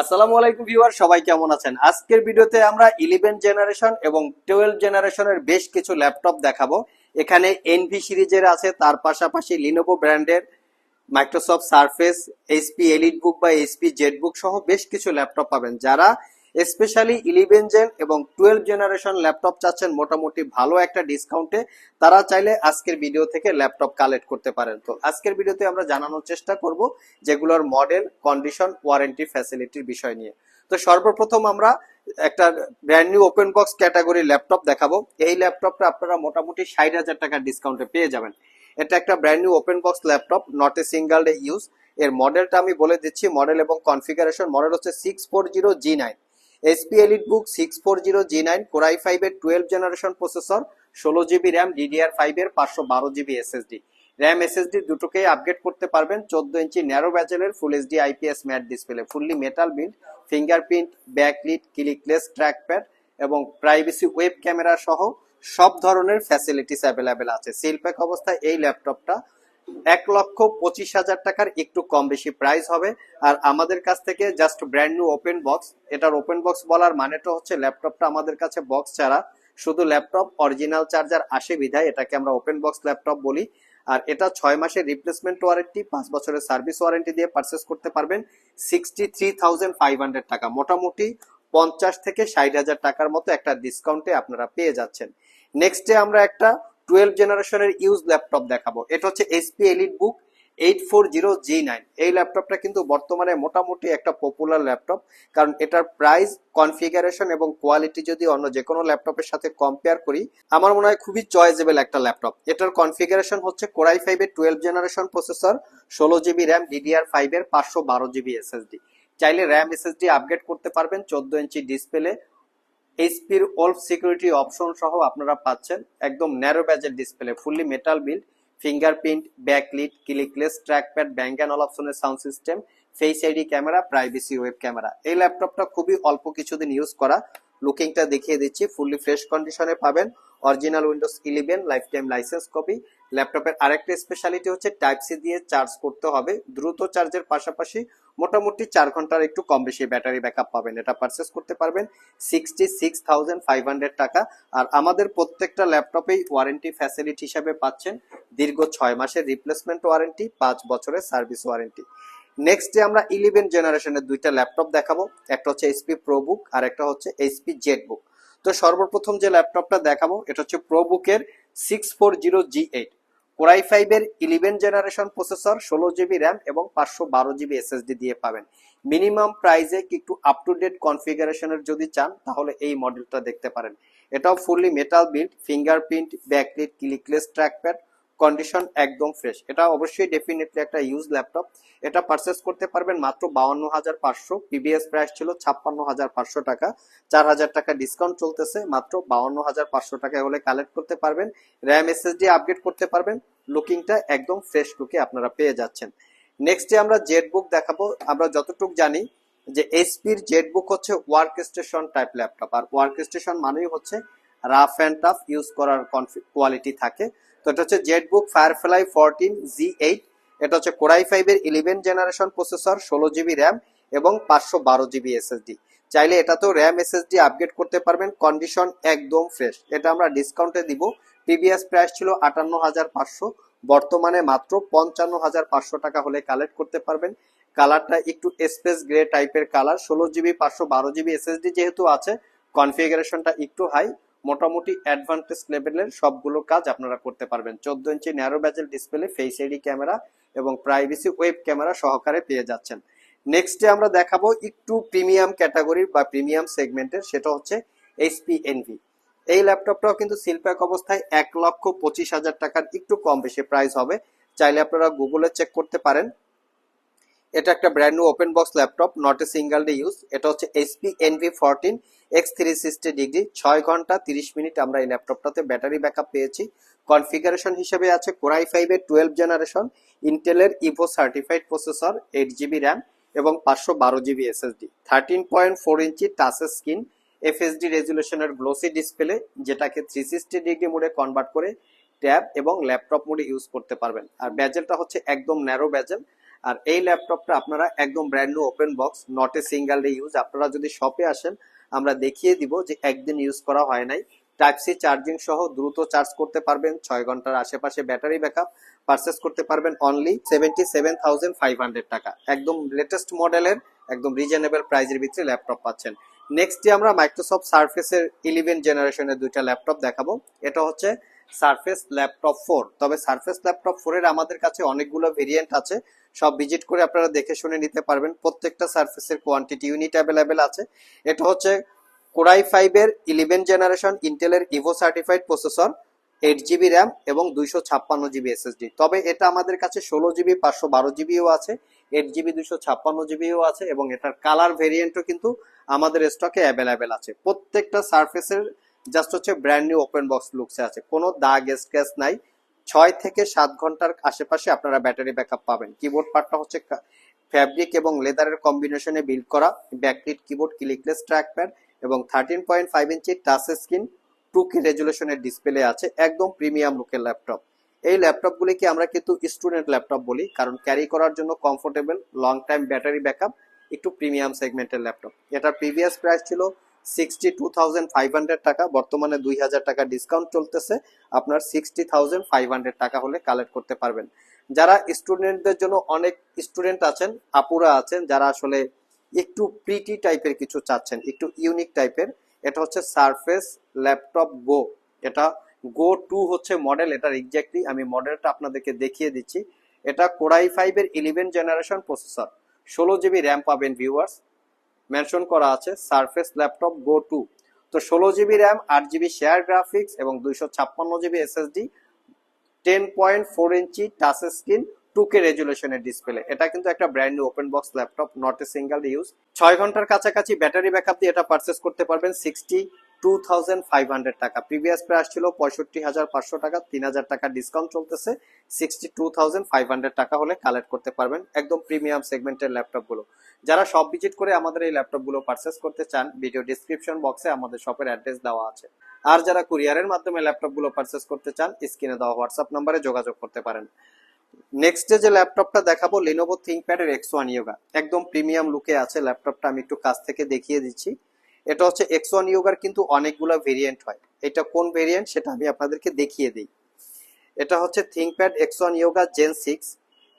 আসসালামু আলাইকুম ভিউয়ার, সবাই কেমন আছেন? আজকের ভিডিওতে আমরা ইলেভেন জেনারেশন এবং টুয়েলভ জেনারেশনের বেশ কিছু ল্যাপটপ দেখাবো। এখানে এনভি সিরিজের আছে, তার পাশাপাশি লিনোভো ব্র্যান্ডের Microsoft Surface HP Elite Book বা এইচপি জেট বুক সহ বেশ কিছু ল্যাপটপ পাবেন। যারা স্পেশালি ইলেভেন জেন এবং টুয়েলভ জেনারেশন ল্যাপটপ চাচ্ছেন মোটামুটি ভালো একটা ডিসকাউন্টে তারা চাইলে আজকের ভিডিও থেকে ল্যাপটপ কালেক্ট করতে পারেন। তো আজকের ভিডিওতে আমরা জানানোর চেষ্টা করব যেগুলোর মডেল কন্ডিশন ওয়ারেন্টি ফ্যাসিলিটির বিষয় নিয়ে। তো সর্বপ্রথম আমরা একটা brand new open box category laptop দেখাবো। এই ল্যাপটপটা আপনারা মোটামুটি ষাট হাজার টাকার ডিসকাউন্টে পেয়ে যাবেন। এটা একটা brand new open box laptop not a single day use এর মডেলটা আমি বলে দিচ্ছি মডেল এবং কনফিগারেশন মডেল হচ্ছে six four zero G nine HP EliteBook six four zero G nine core i five এর টুয়েলভ জেনারেশন প্রসেসর ষোলো GB RAM DDR five এর পাঁচশো বারো জিবি এসএসডি র্যাম এসএসডি দুটোকেই আপগ্রেড করতে পারবেন চোদ্দ ইঞ্চি narrow ব্যাচেলের full HD IPS matte display fully metal build fingerprint backlit clickless trackpad এবং প্রাইভেসি ওয়েব ক্যামেরা সহ সব ধরনের ফ্যাসিলিটিস অ্যাভেলেবেল আছে। সিলপ্যাক অবস্থায় এই ল্যাপটপটা এক লক্ষ পঁচিশ হাজার টাকার একটু কম বেশি প্রাইস হবে। আর আমাদের কাছ থেকে just brand new open box এটার ওপেন বক্স বলার মানেটা হচ্ছে ল্যাপটপটা আমাদের কাছে বক্স ছাড়া। শুধু ল্যাপটপ অরিজিনাল চার্জার আসে বিধায় এটাকে আমরা ওপেন বক্স ল্যাপটপ বলি। আর এটা ছয় মাসের রিপ্লেসমেন্ট ওয়ারেন্টি পাঁচ বছরের সার্ভিস ওয়ারেন্টি দিয়ে পারচেস করতে পারবেন। Sixty three thousand five hundred টাকা। মোটামুটি পঞ্চাশ থেকে ষাট হাজার টাকার মতো একটা ডিসকাউন্টে আপনারা পেয়ে যাচ্ছেন। নেক্সটে আমরা একটা টুয়েলভ জেনারেশনের ইউজ ল্যাপটপ দেখাবো। এটা হচ্ছে HP EliteBook eight four zero G nine এই ল্যাপটপটা কিন্তু বর্তমানে মোটামুটি একটা পপুলার ল্যাপটপ কারণ এটার প্রাইস কনফিগারেশন এবং কোয়ালিটি যদি অন্য যে কোনো ল্যাপটপের সাথে কম্পেয়ার করি, আমার মনে হয় খুবই চয়েজেবল একটা ল্যাপটপ এটার কনফিগারেশন হচ্ছে কোরাই ফাইভের টুয়েলভ জেনারেশন প্রসেসর ষোলো জিবি র্যাম ডিডিআর ফাইভের পাঁচশো বারো জিবি এসএসডি চাইলে র্যাম এসএসডি আপগ্রেড করতে পারবেন, চোদ্দ ইঞ্চি ডিসপ্লে এইচপির ওল্ড সিকিউরিটি অপশন সহ আপনারা পাচ্ছেন একদম narrow ব্যাজের display fully metal build fingerprint backlit clickless trackpad bang and all অপশনের sound system face ID camera privacy web camera এই ল্যাপটপটা খুবই অল্প কিছুদিন ইউজ করা। লুকিংটা দেখিয়ে দিচ্ছি ফুললি ফ্রেশ কন্ডিশনে পাবেন। Original Windows eleven lifetime license copy ল্যাপটপের আরেকটা স্পেশালিটি হচ্ছে টাইপ সি দিয়ে চার্জ করতে হবে। দ্রুত চার্জের পাশাপাশি মোটামুটি চার ঘণ্টার একটু কম বেশি ব্যাটারি ব্যাকআপ পাবেন, এটা পারচেস করতে পারবেন sixty six thousand five hundred টাকা। আর আমাদের প্রত্যেকটা ল্যাপটপেই ওয়ারেন্টি ফ্যাসিলিটি হিসাবে পাচ্ছেন, দীর্ঘ ছয় মাসের রিপ্লেসমেন্ট ওয়ারেন্টি পাঁচ বছরের সার্ভিস ওয়ারেন্টি নেক্সট আমরা ইলেভেন জেনারেশনের দুইটা ল্যাপটপ দেখাবো, একটা হচ্ছে এইচপি প্রো বুক আর একটা হচ্ছে এইচপি জেড বুক তো সর্বপ্রথম যে ল্যাপটপটা দেখাবো, এটা হচ্ছে প্রো বুকের six four zero G eight core i ফাইভের ইলেভেন জেনারেশন প্রসেসর, ষোলো জিবি র্যাম এবং পাঁচশো বারো জিবি এসএসডি দিয়ে পাবেন। মিনিমাম প্রাইসে একটু আপ টু ডেট কনফিগারেশনের যদি চান, তাহলে এই মডেলটা দেখতে পারেন। এটাও fully metal build fingerprint backlit clickless trackpad condition একদম ফ্রেশ এটা অবশ্যই ডেফিনেটলি একটা ইউজ ল্যাপটপ এটা পারচেস করতে পারবেন মাত্র বাউন্ন হাজার পাঁচশো পিবিএস প্রাইস ছিল ছাপ্পান্ন হাজার পাঁচশো টাকা। চার হাজার টাকা ডিসকাউন্ট চলতেছে, মাত্র বাউন্ন হাজার পাঁচশো টাকা হলে কালেক্ট করতে পারবেন। র্যাম এসএসডি আপগ্রেড করতে পারবেন। লুকিংটা একদম ফ্রেশ লুকে আপনারা পেয়ে যাচ্ছেন। নেক্সটে আমরা জেড বুক দেখাবো। আমরা যতটুকু জানি যে এসপির জেড বুক হচ্ছে ওয়ার্ক স্টেশন টাইপ ল্যাপটপ আর ওয়ার্ক স্টেশন মানেই হচ্ছে রাফ অ্যান্ড টাফ ইউজ করার কোয়ালিটি থাকে। তো এটা হচ্ছে ZBook Firefly fourteen G eight এটা হচ্ছে কোরাই ফাইভের ইলেভেন জেনারেশন প্রসেসর ষোলো জিবি র্যাম এবং পাঁচশো বারো জিবি এসএসডি চাইলে এটাতেও র্যাম এসএসডি আপগ্রেড করতে পারবেন কন্ডিশন একদম ফ্রেশ এটা আমরা ডিসকাউন্টে দিব। প্রিভিয়াস প্রাইস ছিল আটান্ন হাজার পাঁচশো, বর্তমানে মাত্র পঞ্চান্ন হাজার পাঁচশো টাকা হলে কালেক্ট করতে পারবেন। কালারটা একটু স্পেস গ্রে টাইপের কালার ষোলো জিবি পাঁচশো বারো জিবি এসএসডি যেহেতু আছে কনফিগারেশনটা একটু হাই মোটামুটি অ্যাডভান্টেজ লেভেলের সবগুলো কাজ আপনারা করতে পারবেন। চোদ্দ ইঞ্চি narrow bezel display face ID camera এবং প্রাইভেসি ওয়েব ক্যামেরা সহকারে পেয়ে যাচ্ছেন। নেক্সটে আমরা দেখাবো একটু প্রিমিয়াম ক্যাটাগরির বা প্রিমিয়াম সেগমেন্টের সেটা হচ্ছে এইচপি এনভি এই ল্যাপটপটাও কিন্তু সিলপ্যাক অবস্থায় এক লক্ষ পঁচিশ হাজার টাকার একটু কম বেশি প্রাইস হবে। চাইলে আপনারা গুগলে চেক করতে পারেন। এটা একটা brand new open box laptop not a single day use এটা হচ্ছে HP Envy fourteen x three sixty degree ছয় ঘণ্টা তিরিশ মিনিট আমরা এই ল্যাপটপটাতে ব্যাটারি ব্যাকআপ পেয়েছি। কনফিগারেশন হিসেবে আছে কোরাই ফাইভের টুয়েলভ জেনারেশন ইন্টেলের Evo certified processor eight GB RAM এবং পাঁচশো বারো GB SSD thirteen point four ইঞ্চি টাচের স্ক্রিন এফএসডি রেজুলেশনের গ্লোসি ডিসপ্লে যেটাকে থ্রি সিক্সটি ডিগ্রি মোডে কনভার্ট করে ট্যাব এবং ল্যাপটপ মোডে ইউজ করতে পারবেন। আর ব্যাজেলটা হচ্ছে একদম ন্যারো ব্যাজেল আর এই ল্যাপটপটা আপনারা একদম brand new open box not a single day use আপনারা যদি শপে আসেন, আমরা দেখিয়ে দিব যে একদিন ইউজ করা হয় নাই। টাইপ সি চার্জিং সহ দ্রুত চার্জ করতে পারবেন। ছয় ঘণ্টার আশেপাশে ব্যাটারি ব্যাকআপ পারচেস করতে পারবেন only seventy seven thousand five hundred টাকা। একদম লেটেস্ট মডেলের একদম রিজনেবল প্রাইজের ভিতরে ল্যাপটপ পাচ্ছেন। নেক্সট ডে আমরা মাইক্রোসফট সার্ফেসের ইলেভেন জেনারেশনের দুইটা ল্যাপটপ দেখাবো। এটা হচ্ছে সারফেস ল্যাপটপ ফোর তবে সারফেস ল্যাপটপ ফোর এর আমাদের কাছে অনেকগুলো ভেরিয়েন্ট আছে। সব ভিজিট করে আপনারা দেখে শুনে নিতে পারবেন। প্রত্যেকটা সারফেসের কোয়ান্টিটি ইউনিট অ্যাভেলেবেল আছে। এটা হচ্ছে কোরাই ফাইভ এর ইলেভেন জেনারেশন ইন্টেলের Evo certified processor eight GB RAM এবং দুইশো ছাপ্পান্ন জিবি এসএসডি তবে এটা আমাদের কাছে ষোলো জিবি পাঁচশো বারো জিবিও আছে এইট জিবি দুইশো ছাপ্পান্ন জিবিও আছে এবং এটার কালার ভেরিয়েন্টও কিন্তু আমাদের স্টকে অ্যাভেলেবেল আছে। প্রত্যেকটা সারফেসের জাস্ট হচ্ছে ব্র্যান্ড নিউ ওপেন বক্স লুকসে আছে। কোনো দাগ স্ক্র্যাচ নাই। ছয় থেকে সাত ঘণ্টার আশেপাশে আপনারা ব্যাটারি ব্যাকআপ পাবেন। কিবোর্ড পার্টটা হচ্ছে ফ্যাব্রিক এবং লেদারের কম্বিনেশনে বিল্ড করা। ব্যাকলিট কিবোর্ড ক্লিকলেস ট্র্যাকপ্যাড এবং থার্টিন পয়েন্ট ফাইভ ইঞ্চি টাচ স্ক্রিন টু কে রেজুলেশনের ডিসপ্লে আছে। একদম প্রিমিয়াম লুকের ল্যাপটপ এই ল্যাপটপগুলিকে আমরা কিন্তু স্টুডেন্ট ল্যাপটপ বলি? কারণ ক্যারি করার জন্য comfortable long time battery backup একটু প্রিমিয়াম সেগমেন্টের ল্যাপটপ এটার প্রিভিয়াস প্রাইস ছিল sixty two thousand five hundred টাকা, বর্তমানে দুই হাজার টাকা ডিসকাউন্ট চলতেছে। আপনার সিক্সটি থাউজেন্ড ফাইভ হান্ড্রেড টাকা হলে কালেক্ট করতে পারবেন। যারা স্টুডেন্টদের জন্য অনেক স্টুডেন্ট আছেন, আপুরা আছেন, যারা আসলে একটু প্রিটি টাইপের কিছু চাচ্ছেন, একটু ইউনিক টাইপের এটা হচ্ছে সারফেস ল্যাপটপ গো এটা গো টু হচ্ছে মডেল এটার এক্স্যাক্টলি আমি মডেলটা আপনাদেরকে দেখিয়ে দিচ্ছি। এটা কোরাই ফাইভ এর ইলেভেন জেনারেশন প্রসেসর ষোলো জিবি র্যাম পাবেন ভিউয়ার্স মেনশন করা আছে, সারফেস ল্যাপটপ গো টু। তো ষোলো জিবি র্যাম, আট জিবি শেয়ার গ্রাফিক্স এবং দুইশো ছাপ্পান্ন GB SSD, ten point four ইঞ্চি টাচ স্ক্রিন টু কে রেজুলেশনের ডিসপ্লে এটা কিন্তু একটা brand new open box laptop not a single use ছয় ঘণ্টার কাছাকাছি ব্যাটারি ব্যাকআপ দিয়ে এটা পারচেস করতে পারবেন sixty two thousand five hundred টাকা। প্রিভিয়াস প্রাইস ছিল পঁয়ষট্টি হাজার পাঁচশো টাকা, তিন হাজার টাকা ডিসকাউন্ট চলতেছে sixty two thousand five hundred টাকা হলে কালেক্ট করতে পারবেন একদম প্রিমিয়াম সেগমেন্টের ল্যাপটপগুলো যারা সব ভিজিট করে আমাদের এই ল্যাপটপগুলো পারচেস করতে চান ভিডিও ডিসক্রিপশন বক্সে আমাদের শপের অ্যাড্রেস দেওয়া আছে। আর যারা কুরিয়ারের মাধ্যমে ল্যাপটপগুলো পারচেস করতে চান স্ক্রিনে দেওয়া হোয়াটসঅ্যাপ নাম্বারে যোগাযোগ করতে পারেন। নেক্সট যে ল্যাপটপটা দেখাবো লিনোভো থিঙ্কপ্যাডের এক্স ওয়ান ইয়োগা একদম প্রিমিয়াম লুকে আছে ল্যাপটপটা আমি একটু কাছ থেকে দেখিয়ে দিচ্ছি। এটা হচ্ছে এক্স ওয়ান ইয়োগার কিন্তু অনেকগুলো ভেরিয়েন্ট হয়। এটা কোন ভেরিয়েন্ট সেটা আমি আপনাদেরকে দেখিয়ে দিই। এটা হচ্ছে ThinkPad X one Yoga gen six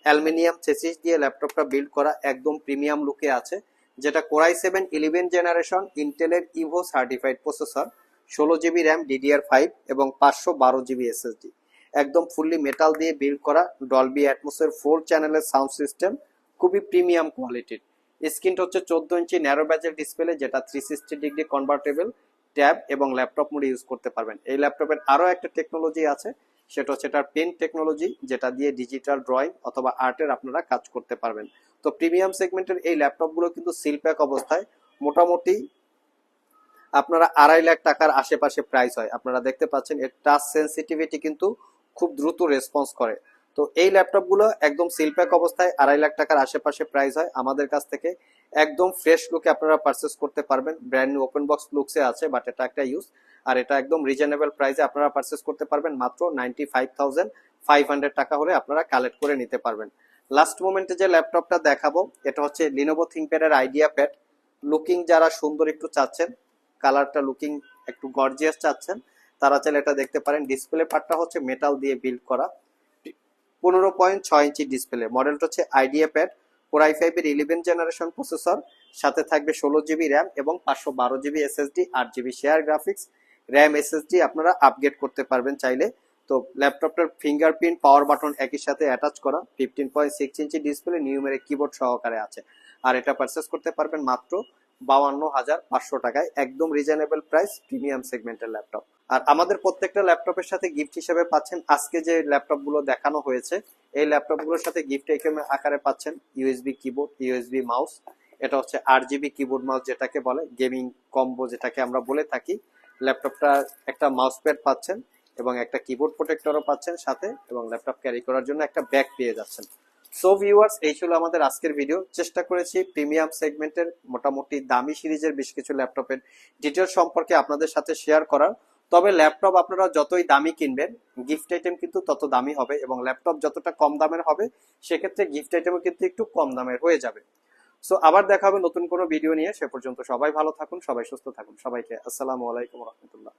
aluminium chassis দিয়ে ল্যাপটপটা বিল্ড করা একদম প্রিমিয়াম লুকে আছে, যেটা core i seven eleven generation ইন্টেলের ইভো সার্টিফাইড প্রসেসর ষোলো জিবি র্যাম ডিডিআর ফাইভ এবং পাঁচশো বারো জিবি এসএসডি একদম ফুললি মেটাল দিয়ে বিল্ড করা ডলবি অ্যাটমোসের ফোর চ্যানেলের সাউন্ড সিস্টেম খুবই প্রিমিয়াম কোয়ালিটির স্ক্রিনটা হচ্ছে চোদ্দ ইঞ্চি ন্যারো ব্যাজের ডিসপ্লে যেটা three sixty degree convertible tab এবং ল্যাপটপ মোডে ইউজ করতে পারবেন। এই ল্যাপটপের আরও একটা টেকনোলজি আছে, সেটা হচ্ছে এটার পেন টেকনোলজি যেটা দিয়ে ডিজিটাল ড্রয়িং অথবা আর্টের আপনারা কাজ করতে পারবেন। তো প্রিমিয়াম সেগমেন্টের এই ল্যাপটপগুলো কিন্তু সিল প্যাক অবস্থায়। মোটামুটি আপনারা আড়াই লাখ টাকার আশেপাশে প্রাইস হয়। আপনারা দেখতে পাচ্ছেন এর টাচ সেন্সিটিভিটি কিন্তু খুব দ্রুত রেসপন্স করে। তো এই ল্যাপটপগুলো একদম সিলপ্যাক অবস্থায় আড়াই লাখ টাকার আশেপাশে প্রাইস হয় আমাদের কাছ থেকে। একদম ফ্রেশ লুকে আপনারা পারচেস করতে পারবেন। ব্র্যান্ড নিউ ওপেন বক্স লুকসে আছে বাট এটা একটা ইউজ আর এটা একদম রিজনেবল প্রাইসে আপনারা পারচেস করতে পারবেন মাত্র নাইনটি ফাইভ ফাইভ হান্ড্রেড টাকা হলে আপনারা কালেক্ট করে নিতে পারবেন। লাস্ট মোমেন্টে যে ল্যাপটপটা দেখাবো, এটা হচ্ছে লিনোভো থিঙ্কপ্যাডের আইডিয়া প্যাড লুকিং যারা সুন্দর একটু চাচ্ছেন কালারটা লুকিং একটু গর্জিয়াস চাচ্ছেন, তারা চাইলে এটা দেখতে পারেন। ডিসপ্লে পার্টটা হচ্ছে মেটাল দিয়ে বিল্ড করা। পনেরো পয়েন্ট ছয় ইঞ্চি ডিসপ্লে। মডেলটা হচ্ছে আইডিয়া প্যাড কোরাই ফাইভ এর ইলেভেন জেনারেশন প্রসেসর সাথে থাকবে ষোলো জিবি র্যাম এবং পাঁচশো বারো জিবি এসএসডি আট GB share graphics RAM SSD আপনারা আপগ্রেড করতে পারবেন চাইলে। তো ল্যাপটপটার ফিঙ্গারপ্রিন্ট পাওয়ার বাটন একই সাথে অ্যাটাচ করা ফিফটিন পয়েন্ট সিক্স ইঞ্চি ডিসপ্লে নিউমেরিক কিবোর্ড সহকারে আছে। আর এটা পারচেস করতে পারবেন মাত্র বাউান্ন হাজার পাঁচশো টাকায় একদম রিজনেবল প্রাইস প্রিমিয়াম সেগমেন্টের ল্যাপটপ আর আমাদের প্রত্যেকটা ল্যাপটপের সাথে গিফট হিসেবে পাচ্ছেন। আজকে যে ল্যাপটপগুলো দেখানো হয়েছে, এই ল্যাপটপগুলোর সাথে গিফট আইটেম আকারে পাচ্ছেন ইউএসবি কিবোর্ড ইউএসবি মাউস এটা হচ্ছে আট জিবি কিবোর্ড মাউস যেটাকে বলে গেমিং কম্বো যেটাকে আমরা বলে থাকি। ল্যাপটপটা একটা মাউস প্যাড পাচ্ছেন এবং একটা কিবোর্ড প্রোটেক্টরও পাচ্ছেন সাথে এবং ল্যাপটপ ক্যারি করার জন্য একটা ব্যাগ পেয়ে যাচ্ছেন। সো ভিউয়ার্স এই ছিল আমাদের আজকের ভিডিও চেষ্টা করেছি প্রিমিয়াম সেগমেন্টের মোটামুটি দামি সিরিজের বেশ কিছু ল্যাপটপের ডিটেল সম্পর্কে আপনাদের সাথে শেয়ার করার। তবে ল্যাপটপ আপনারা যতই দামি কিনবেন গিফট আইটেম কিন্তু তত দামি হবে এবং ল্যাপটপ যতটা কম দামের হবে, সেক্ষেত্রে গিফট আইটেমও কিন্তু একটু কম দামের হয়ে যাবে। সো আবার দেখা হবে নতুন কোনো ভিডিও নিয়ে। সে পর্যন্ত সবাই ভালো থাকুন, সবাই সুস্থ থাকুন। সবাইকে আসসালামু আলাইকুম রহমতুল্লাহ।